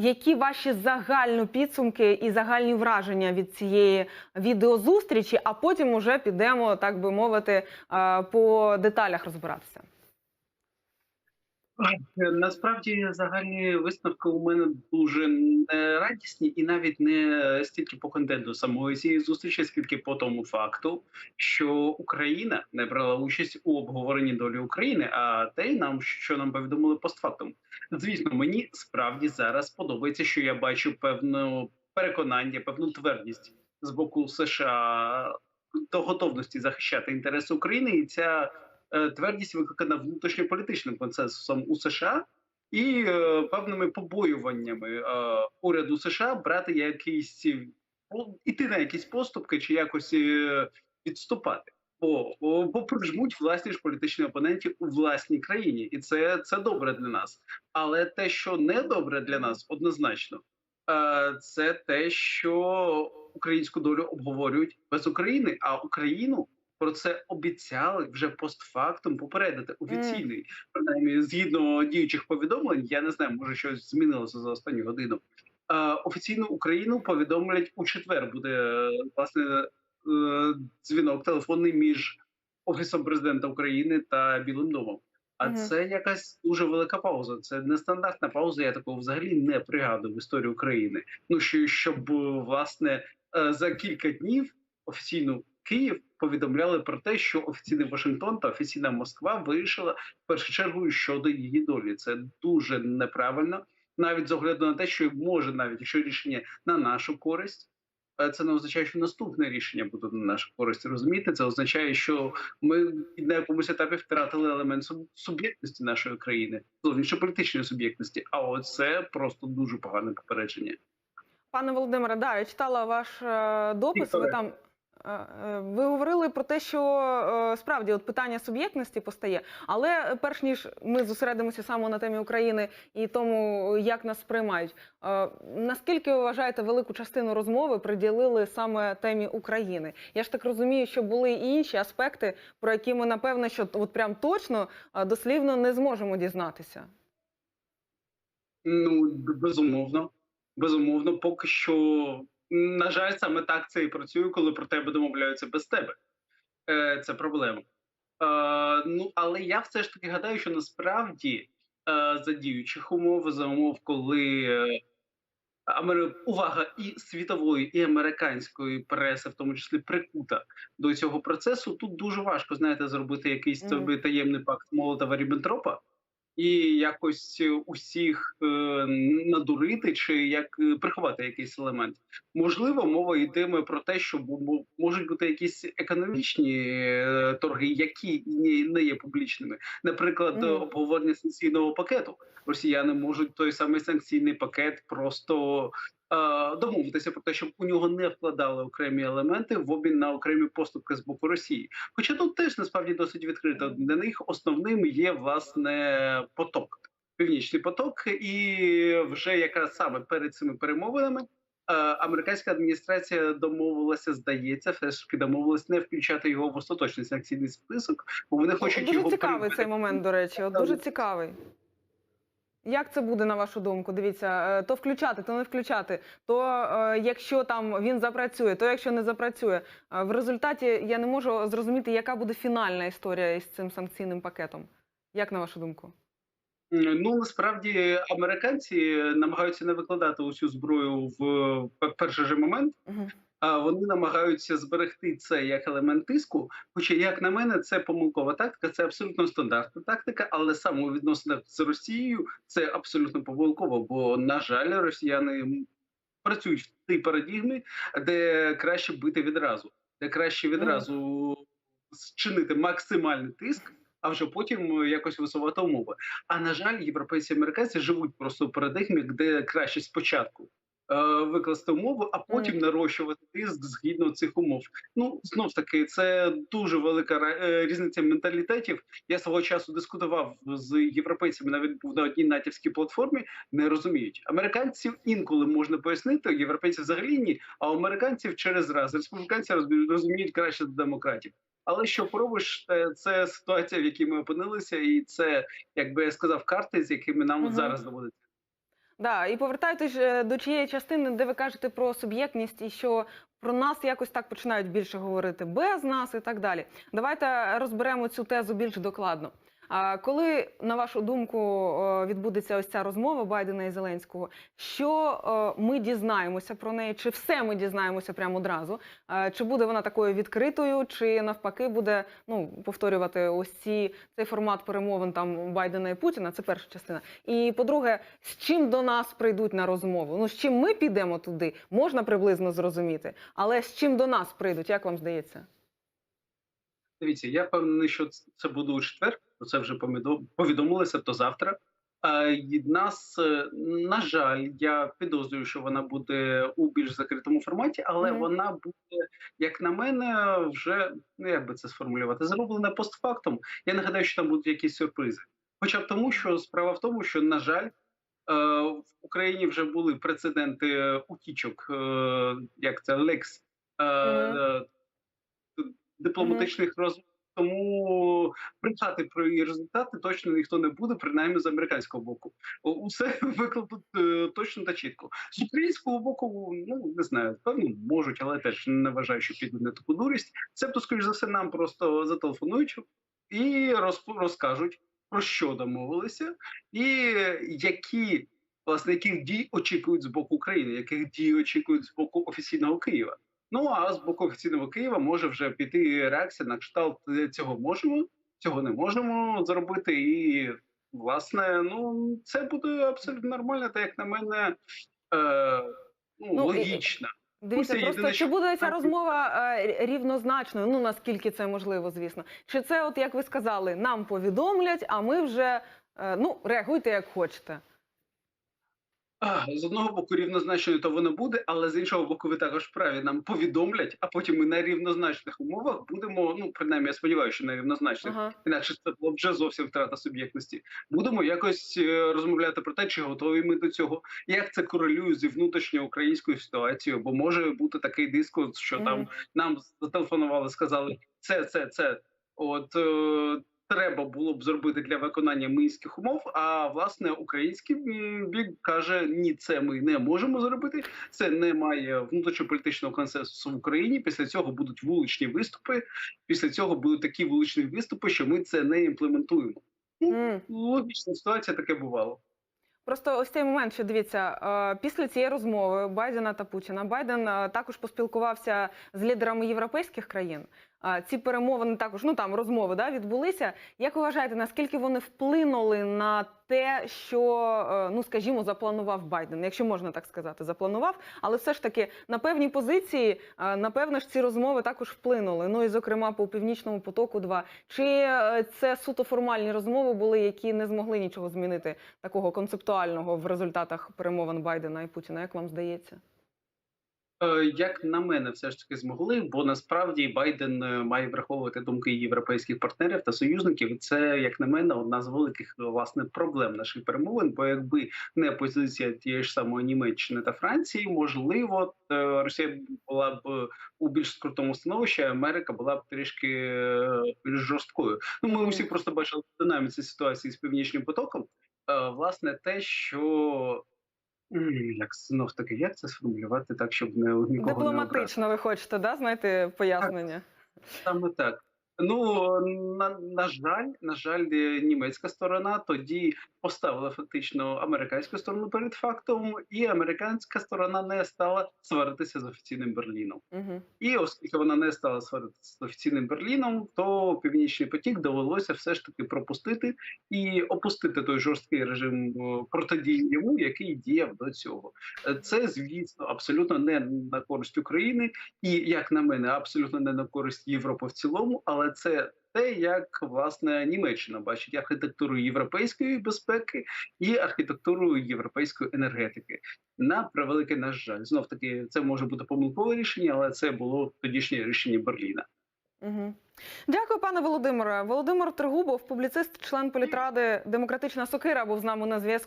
Які ваші загальні підсумки і загальні враження від цієї відеозустрічі? А потім уже підемо, так би мовити, е, по деталях розбиратися. Насправді загальні висновки у мене дуже радісні, і навіть не стільки по контенту самої цієї зустрічі, скільки по тому факту, що Україна не брала участь у обговоренні долі України, а те й нам, що нам повідомили постфактум. Звісно, мені справді зараз подобається, що я бачу певну переконання, певну твердість з боку США до готовності захищати інтереси України, і ця твердість викликана внутрішньополітичним консенсусом у США і е, певними побоюваннями е, уряду США брати якісь ну, іти на якісь поступки чи якось е, відступати. Бо, бо, прижмуть власні ж політичні опоненти у власній країні, і це, це добре для нас. Але те, що не добре для нас, однозначно, е, це те, що українську долю обговорюють без України, а Україну про це обіцяли вже постфактум попередити офіційний, принаймні згідно діючих повідомлень. Я не знаю, може щось змінилося за останню годину. Е, Офіційну Україну повідомлять у четвер. Буде власне е, дзвінок телефонний між офісом президента України та Білим домом. А Мгм. це якась дуже велика пауза. Це нестандартна пауза. Я такого взагалі не пригадую в історії України. Ну що щоб власне е, за кілька днів офіційно Київ повідомляли про те, що офіційний Вашингтон та офіційна Москва вирішила в першу чергу щодо її долі. Це дуже неправильно, навіть з огляду на те, що може, навіть якщо рішення на нашу користь. е, Це не означає, що наступне рішення буде на нашу користь. Розумієте, це означає, що ми на якомусь етапі втратили елемент суб- суб'єктності нашої країни, зовнішньополітичної суб'єктності. А оце просто дуже погане попередження. Пане Володимире, да, я читала ваш е, допис. Ви там ви говорили про те, що е, справді от питання суб'єктності постає. Але е, перш ніж ми зосередимося саме на темі України і тому, як нас сприймають, е, наскільки ви вважаєте велику частину розмови приділили саме темі України? Я ж так розумію, що були і інші аспекти, про які ми напевно, що от прям точно е, дослівно не зможемо дізнатися. Ну безумовно, безумовно, поки що, на жаль, саме так це і працює, коли про тебе домовляються без тебе. Е, це проблема. Е, ну, але я все ж таки гадаю, що насправді е, за діючих умов, за умов, коли е, Амери... увага і світової, і американської преси, в тому числі прикута до цього процесу, тут дуже важко знаєте зробити якийсь тобі таємний пакт Молотова Ріббентропа і якось е, усіх е, надурити чи як е, приховати якийсь елемент. Можливо, мова йтиме про те, що можуть бути якісь економічні торги, які не, не є публічними. Наприклад, обговорення санкційного пакету. Росіяни можуть той самий санкційний пакет просто домовитися про те, щоб у нього не вкладали окремі елементи в обмін на окремі поступки з боку Росії. Хоча тут теж насправді досить відкрито. Для них основним є власне поток, північний поток, і вже якраз саме перед цими перемовинами. е, Американська адміністрація домовилася, здається, все ж таки домовилась не включати його в остаточний санкційний список, бо вони хочуть дуже його цікавий прибрати. цей момент, до речі. От дуже цікавий. Як це буде на вашу думку? Дивіться, е, то включати, то не включати. То е, якщо там він запрацює, то якщо не запрацює. Е, В результаті я не можу зрозуміти, яка буде фінальна історія із цим санкційним пакетом. Як на вашу думку? Ну насправді американці намагаються не викладати усю зброю в перший же момент. Угу. Вони намагаються зберегти це як елемент тиску. Хоча, як на мене, це помилкова тактика, це абсолютно стандартна тактика, але саме у відносинах з Росією це абсолютно помилково. Бо, на жаль, росіяни працюють в тій парадігмі, де краще бити відразу, де краще відразу зчинити максимальний тиск. А вже потім якось висувати умови. А на жаль, європейці і американці живуть просто в парадигмі, де краще спочатку викласти умови, а потім Мгм. нарощувати тиск згідно цих умов. Ну знов таки, це дуже велика е, різниця менталітетів. Я свого часу дискутував з європейцями, навіть був на одній натівській платформі. Не розуміють американців інколи можна пояснити. Європейців взагалі ні. А американців через раз республіканці розумі- розуміють краще за демократів. Але що пробиш, е, це ситуація, в якій ми опинилися, і це, як би я сказав, карти, з якими нам Мгм. зараз доводиться. Да, і повертаючись е, до чиєї частини, де ви кажете про суб'єктність і що про нас якось так починають більше говорити без нас і так далі. Давайте розберемо цю тезу більш докладно. А коли, на вашу думку, е, відбудеться ось ця розмова Байдена і Зеленського, що е, ми дізнаємося про неї? Чи все ми дізнаємося прямо одразу? Е, Чи буде вона такою відкритою, чи навпаки буде ну повторювати ось ці цей формат перемовин там Байдена і Путіна? Це перша частина. І по-друге, з чим до нас прийдуть на розмову? Ну з чим ми підемо туди, можна приблизно зрозуміти, але з чим до нас прийдуть, як вам здається? Дивіться, я певний, що це буде у четвер. Про це вже повідомилося, то завтра. Нас, е, на жаль, я підозрюю, що вона буде у більш закритому форматі, але Мгм. вона буде, як на мене, вже ну як би це сформулювати, зроблена постфактум. Я нагадаю, що там будуть якісь сюрпризи. Хоча б тому, що справа в тому, що на жаль. е, В Україні вже були прецеденти утічок, е, як це лекс Мгм. е, дипломатичних розмов. Тому брехати про її результати точно ніхто не буде, принаймні з американського боку. Усе викладуть е, точно та чітко. З українського боку, ну не знаю, певно, можуть, але теж не вважаю, що підуть на таку дурість. Себто, скоріш за все, нам просто зателефонують і розкажуть про що домовилися, і які власне яких дій очікують з боку України, яких дій очікують з боку офіційного Києва. Ну а з боку офіційного Києва може вже піти реакція на кшталт «Е, цього можемо, цього не можемо зробити. І власне, ну це буде абсолютно нормально, та як на мене, е, ну, Ну, логічно. Дивіться, Пусть просто чи буде ця розмова е, рівнозначною? Ну наскільки це можливо, звісно. Чи це, от як ви сказали, нам повідомлять, а ми вже е, ну реагуйте як хочете. З одного боку рівнозначною то воно буде, але з іншого боку, ви також праві. Нам повідомлять, а потім ми на рівнозначних умовах будемо. Ну принаймні, я сподіваюся, що на рівнозначних. Ага. Інакше це було б вже зовсім втрата суб'єктності. Будемо якось е, розмовляти про те, чи готові ми до цього, як це корелює зі внутрішньою українською ситуацією, бо може бути такий дискурс, що там нам зателефонували, сказали це, це, це. От е, треба було б зробити для виконання мінських умов. А власне український бік каже: ні, це ми не можемо зробити. Це не має внутрішньополітичного консенсусу в Україні. Після цього будуть вуличні виступи. Після цього будуть такі вуличні виступи, що ми це не імплементуємо. М. Логічна ситуація таке бувало. Просто ось цей момент, що дивіться, після цієї розмови Байдена та Путіна Байден також поспілкувався з лідерами європейських країн. Ці перемовини також, ну там розмови да, відбулися. Як ви вважаєте, наскільки вони вплинули на те, що е, ну скажімо, запланував Байден, якщо можна так сказати, запланував, але все ж таки на певні позиції, е, напевно ж, ці розмови також вплинули. Ну і зокрема по північному потоку. 2 чи е, це суто формальні розмови були, які не змогли нічого змінити такого концептуального в результатах перемовин Байдена і Путіна? Як вам здається? Е, Як на мене, все ж таки змогли, бо насправді Байден е, має враховувати думки європейських партнерів та союзників. Це, як на мене, одна з великих е, власне проблем наших перемовин. Бо якби не позиція тієї ж самої Німеччини та Франції, можливо, Росія була б у більш скрутому становищі, а Америка була б трішки більш жорсткою. Ну ми усі просто бачили динаміці ситуації з північним потоком. Власне, те, що Як знов таки, як це сформулювати так, щоб не нікого не? Дипломатично ви хочете, да, знаєте, пояснення? Саме так. Ну на, на жаль, на жаль, е, німецька сторона тоді поставила фактично американську сторону перед фактом, і американська сторона не стала сваритися з офіційним Берліном. Угу. І оскільки вона не стала сваритися з офіційним Берліном, то північний потік довелося все ж таки пропустити і опустити той жорсткий режим е, протидії йому, який діяв до цього. Е, Це звісно абсолютно не на користь України, і як на мене, абсолютно не на користь Європи в цілому, але це. Те, як власне Німеччина бачить архітектуру європейської безпеки і архітектуру європейської енергетики. На превеликий наш жаль, знов таки це може бути помилкове рішення, але це було тодішнє рішення Берліна. Угу. Дякую, пане Володимире. Володимир Трегубов, публіцист, член політради Демократична Сокира, був з нами на зв'язку.